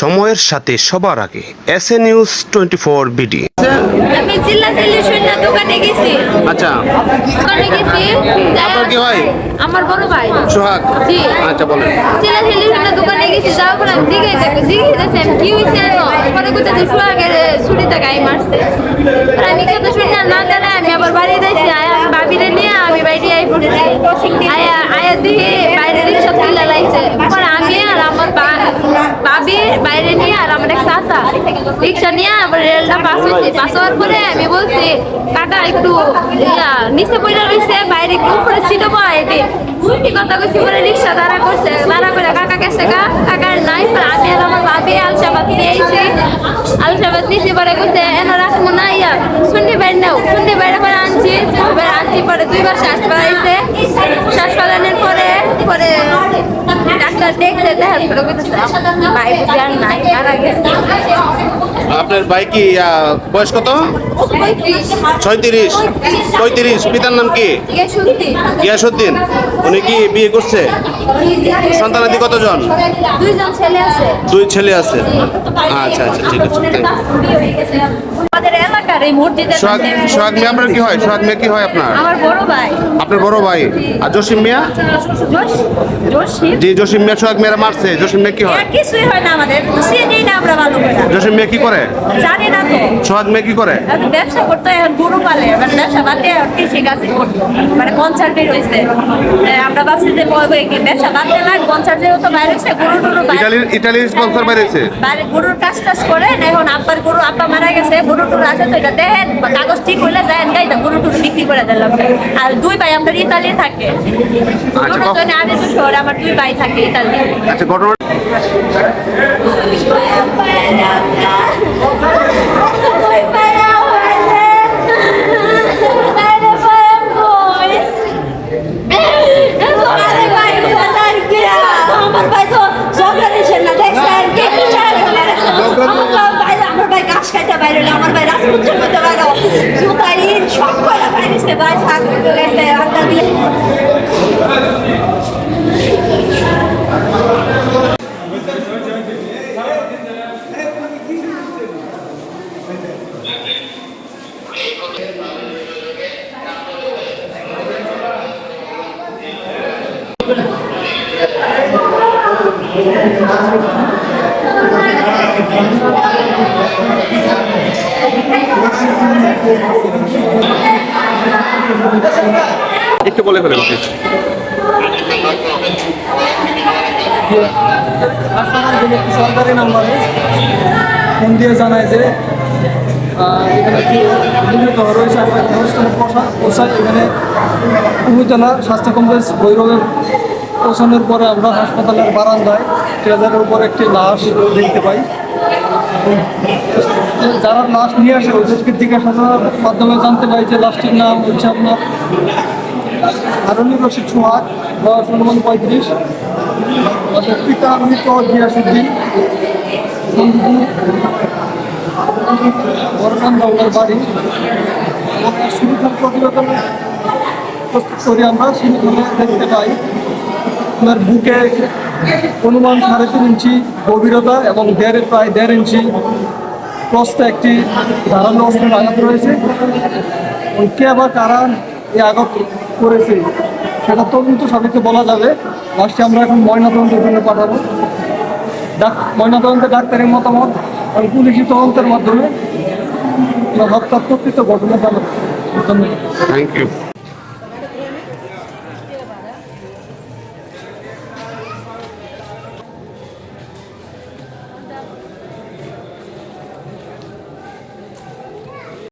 সময়ের সাথে সবার আগে S A news twenty four BD. আমি জিল্লা টেলিভিশনের দোকানে গেছি। আচ্ছা। দোকানে গেছি আপনার কি হয়? আমার বড় ভাই। সোহাগ। জি। আচ্ছা বলেন। জিল্লা টেলিভিশনের দোকানে গেছি যাওয়ার পর আমি জিজ্ঞেস জিজ্ঞেস আমি কি হয়েছে পরে কোথায় যে সোহাগের ছুটিতে গাই মারছে। আমি কথা শুনে না জানে আমি আবার বাড়ি যাইছি আয়া আমি ভাবিরে নিয়ে আমি বাইরে আই পড়ছি। আয়া আয়া দিয়ে বাইরে রিক্সা তুলে লাইছে পরে আমি আর আমার বা- ভাবি বাইরে নিয়ে আর আমার এক চাচা। রিক্সা নিয়ে আবার রেলটা পাস হয়েছে। পাস হওয়ার পরে আমি বলছি, কাকা, একটু নিচে পড়ে রয়েছে, বাইরে একটু উপরে ছিল বাইরে এই কথা কইছি? পরে রিক্সা দাঁড়া করছে। দাঁড়া করে কাকা গেছে কাকা কাকার নাই আমি আর আমার ভাবি, আলসা নিয়ে আইছি আলসাবাদ নিয়েছি পরে কইছে এনে রাখব না ইয়া শুননি বাইরে নাও। শুননি বাইরে পরে আনছি এবার আনছি পরে দুইবার শ্বাস ফেলাইছে শ্বাস ফেলানোর পরে পরে ডাক্তার দেখছে দেখার পরে কইতেছে ভাই বুঝি আর নাই মারা গেছে। আপনার ভাই কি বয়স কত? ছয়ত্রিশ। পঁয়ত্রিশ পিতার নাম কি? গিয়াসুদ্দিন। উনি কি বিয়ে করছে? সন্তানাদি কতজন? দুইজন ছেলে আছে। দুই ছেলে আছে। আচ্ছা আচ্ছা ঠিক আছে। এলাকার এই মসজিদের সোহাগ পাশে সোহাগ মিয়া আপনার কি হয়? সোহাগ মিয়া কি হয় আপনার? আমার বড় ভাই। আপনার বড় ভাই। আর জসিম মিয়া? জসিম? জি জসিম মিয়া সোহাগ মিয়া মারছে। জসিম মিয়া কি হয়? কিছুই হয় না আমাদের। চিনি না আমরা ভালো করে। জসিম মিয়া কি করে? জানি না তো। সোহাগ মিয়া কি করে? ব্যবসা করতে এখন গরু পালে। মানে ব্যবসা বাদ দিয়ে কৃষি কাজ করতো। মানে কনসার্টে রয়েছে আমরা ভাবছি যে ব্যবসা বাদ দিয়ে না কনসার্ট যেহেতু বাইরে গরু টরু বাইরে ইটালির ইটালির স্পন্সর বাইরেছে বাইরে গরুর কাজ টাজ করে এখন আব্বার গরু আব্বা মারা গেছে গরু টুরু আছে তো এটা দেখেন কাগজ ঠিক হইলে যায় গাই না গরু টুরু বিক্রি করে দিলাম আর দুই ভাই আমরা ইতালি থাকে। আচ্ছা, দুজনে আমি তো শহরে আমার দুই ভাই থাকে ইতালি আচ্ছা ঘটনা বাইরে আমার ভাই রাজপুত্রের মধ্যে বাইরে জুতাই সব করে বাইরেছে ভাই গেছে আড্ডা দিয়ে। একটু বলে। হাসপাতাল সরকারি নাম্বারে ফোন দিয়ে জানায় যে এখানে নির্মিত রয়েছে পোষায় এখানে স্বাস্থ্য কমপ্লেক্স ভৈরবের পৌঁছানোর পরে আমরা হাসপাতালের বারান্দায় ট্রেজারের উপর একটি লাশ দেখতে পাই যারা লাশ নিয়ে আসে, ওদেরকে জিজ্ঞাসাবাদের মাধ্যমে জানতে পাই যে লাশটির নাম হচ্ছে আপনার হারুনি রশিদ সোহাগ, বয়স অনুমান পঁয়ত্রিশ। পিতা মৃত গিয়াসুদ্দিন আমরা সুবিধার প্রস্তুত আমরা দেখতে পাই। ওনার বুকে অনুমান সাড়ে তিন ইঞ্চি গভীরতা এবং দেড় প্রায় দেড় ইঞ্চি। প্রস্তে একটি ধারালো অস্ত্রের আঘাত রয়েছে। কে আবার কারা এই আঘাত করেছে, সেটা তদন্ত সাপেক্ষে বলা যাবে। লাস্টে আমরা এখন ময়নাতদন্তের জন্য পাঠাবো। ডাক ময়নাতদন্তে ডাক্তারের মতামত এবং পুলিশি তদন্তের মাধ্যমে হত্যার প্রকৃত ঘটনা জানাব। ধন্যবাদ। Thank you